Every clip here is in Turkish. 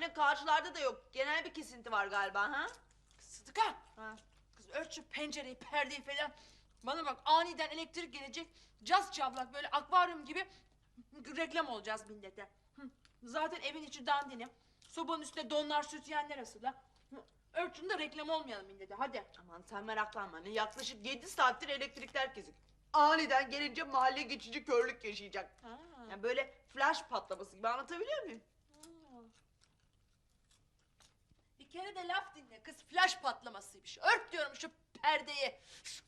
Anne karşılarda da yok. Genel bir kesinti var galiba ha? Sıdıka. Ha. Kız ört şu pencereyi, perdeyi falan. Bana bak aniden elektrik gelecek. Caz çablak böyle akvaryum gibi reklam olacağız millete. Hı. Zaten evin içi dandini. Sobanın üstüne donlar sütyenler asılı. Hı. Ört şunu da reklam olmayalım millete hadi. Aman sen meraklanma anne. Yaklaşık 7 saattir elektrikler kesik. Aniden gelince mahalle geçici körlük yaşayacak. Yani böyle flash patlaması gibi anlatabiliyor muyum? Kere de laf dinle kız flash patlamasıymış. Ört diyorum şu perdeyi.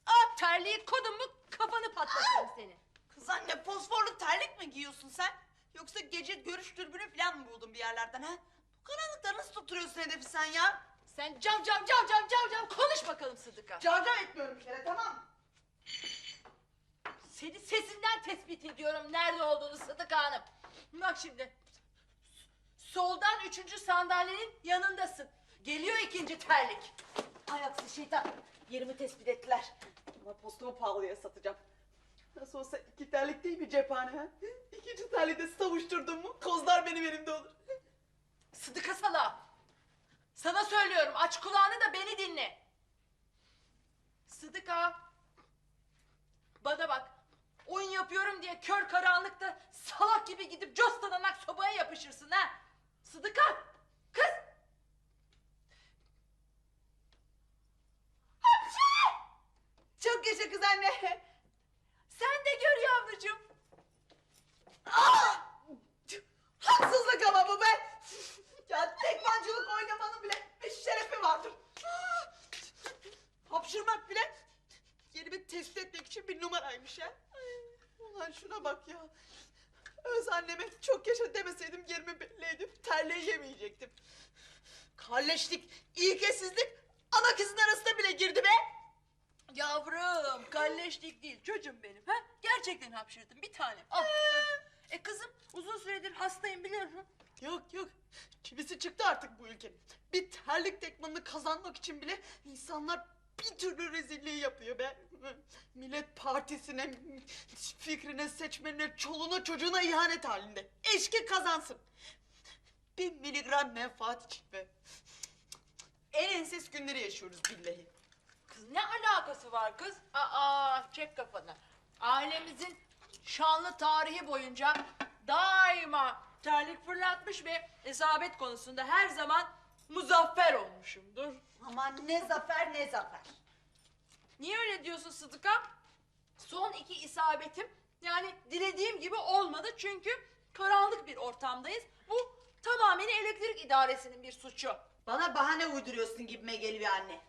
Ah terliği kodun mu kafanı patlatırım seni. Kız anne fosforlu terlik mi giyiyorsun sen? Yoksa gece görüş dürbünü falan mı buldun bir yerlerden ha? Bu karanlıkta nasıl tutturuyorsun hedefi sen ya? Sen cav cav cav cav cav cav konuş bakalım Sıdıka. Carcar etmiyorum bir kere tamam mı? Seni sesinden tespit ediyorum nerede olduğunu Sıdıka Hanım. Bak şimdi. Soldan üçüncü sandalyenin yanındasın. Geliyor ikinci terlik. Ayaksız şeytan. Yerimi tespit ettiler. Ama postumu pahalıya satacağım. Nasıl olsa iki terlik değil mi cephane ha? İkinci terliği de savuşturdum mu kozlar benim elimde olur. Sıdıka sala. Sana söylüyorum aç kulağını da beni dinle. Sıdıka. Bana bak. Oyun yapıyorum diye kör karanlıkta salak gibi gidip costalanak sobaya yapışırsın ha. Sıdıka. Kız. Yaşa kız anne. Sen de gör yavrucuğum. Ah! Haksızlık ama bu be. Ya tekmancılık oynamanın bile bir şerefi vardır. Hapşırmak bile yerimi tespit etmek için bir numaraymış ha. Ulan şuna bak ya. Öz anneme çok yaşa demeseydim yerimi belli edip terliği yemeyecektim. İlkesizlik ana kızın arasına bile girdi be. Yavrum kalleşlik değil çocuğum benim ha. Gerçekten hapşırdım bir tanem. Al. e kızım uzun süredir hastayım biliyorum. Yok yok. Çivisi çıktı artık bu ülkenin. Bir terlik tekmanını kazanmak için bile insanlar bir türlü rezilliği yapıyor be. Millet partisine, fikrine, seçmenine, çoluğuna, çocuğuna ihanet halinde. Eşki kazansın. Bir miligram menfaat için be. En enses günleri yaşıyoruz billahi. Kız ne alakası var kız? Aa çek kafanı. Ailemizin şanlı tarihi boyunca daima terlik fırlatmış ve isabet konusunda her zaman muzaffer olmuşumdur. Aman ne zafer ne zafer. Niye öyle diyorsun Sıdıka? Son iki isabetim yani dilediğim gibi olmadı çünkü karanlık bir ortamdayız. Bu tamamen elektrik idaresinin bir suçu. Bana bahane uyduruyorsun gibime geliyor anne.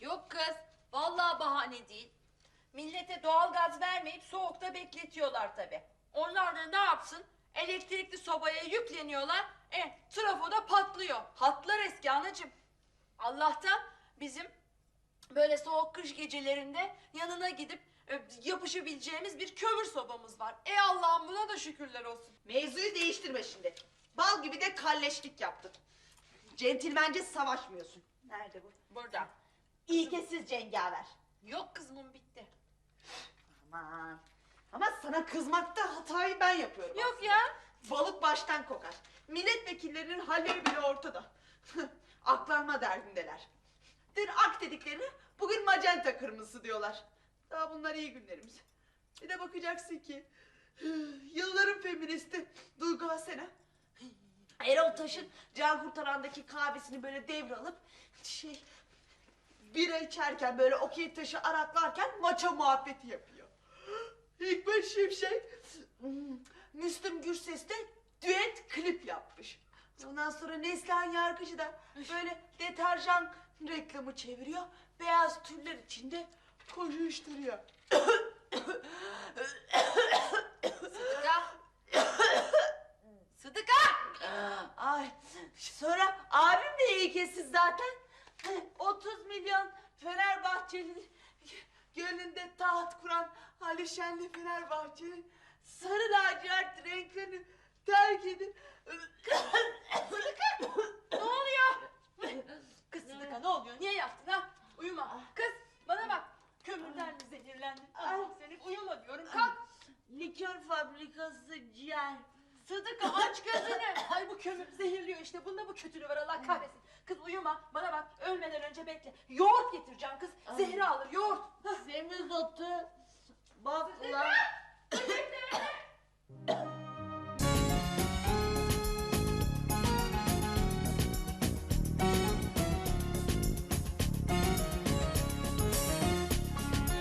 Yok kız, vallahi bahane değil. Millete doğalgaz vermeyip soğukta bekletiyorlar tabi. Onlar da ne yapsın? Elektrikli sobaya yükleniyorlar. E, trafoda patlıyor. Hatlar eski anacığım. Allah'tan bizim böyle soğuk kış gecelerinde yanına gidip e, yapışabileceğimiz bir kömür sobamız var. E Allah'ım buna da şükürler olsun. Mevzuyu değiştirme şimdi. Bal gibi de kalleşlik yaptın. Centilmence savaşmıyorsun. Nerede bu? Burada. İlkesiz cengaver. Yok kızımın bitti. Aman. Ama sana kızmakta hatayı ben yapıyorum. Yok ya. Balık baştan kokar. Milletvekillerinin halleri bile ortada. Aklanma derdindeler. Dün ak dediklerini bugün magenta kırmızısı diyorlar. Daha bunlar iyi günlerimiz. Bir de bakacaksın ki yılların feministi Duygu Asena Erol Taş'ın Can Kurtaran'daki kahvesini böyle devralıp şey bira içerken böyle okey taşı araklarken maça muhabbeti yapıyor. Hikmet Şimşek hmm, Müslüm Gürses'te düet klip yapmış. Ondan sonra Neslihan Yargıcı da böyle deterjan reklamı çeviriyor. Beyaz tüller içinde koşuşturuyor. Sıdıka. Sıdıka. Ay sonra abim de ilkesiz zaten. 30 milyon Fenerbahçeli gönlünde taht kuran Ali Şenli Fenerbahçeli sarı lacivert renklerini terk edip Ne oluyor? Kız Sıdıka ne oluyor? Niye yattın ha? Uyuma. Kız bana bak. Kömürden mi zehirlendin? Allah seni uyuma diyorum. Kalk. likör fabrikası ciğer. Sıdıka aç gözünü. Ay bu kömür zehirliyor işte bunda bu kötülüğü var Allah kahretsin. Kız uyuma Yemeden önce bekle. Yoğurt getireceğim kız. Zehri alır yoğurt. Semizotu. Bak ulan.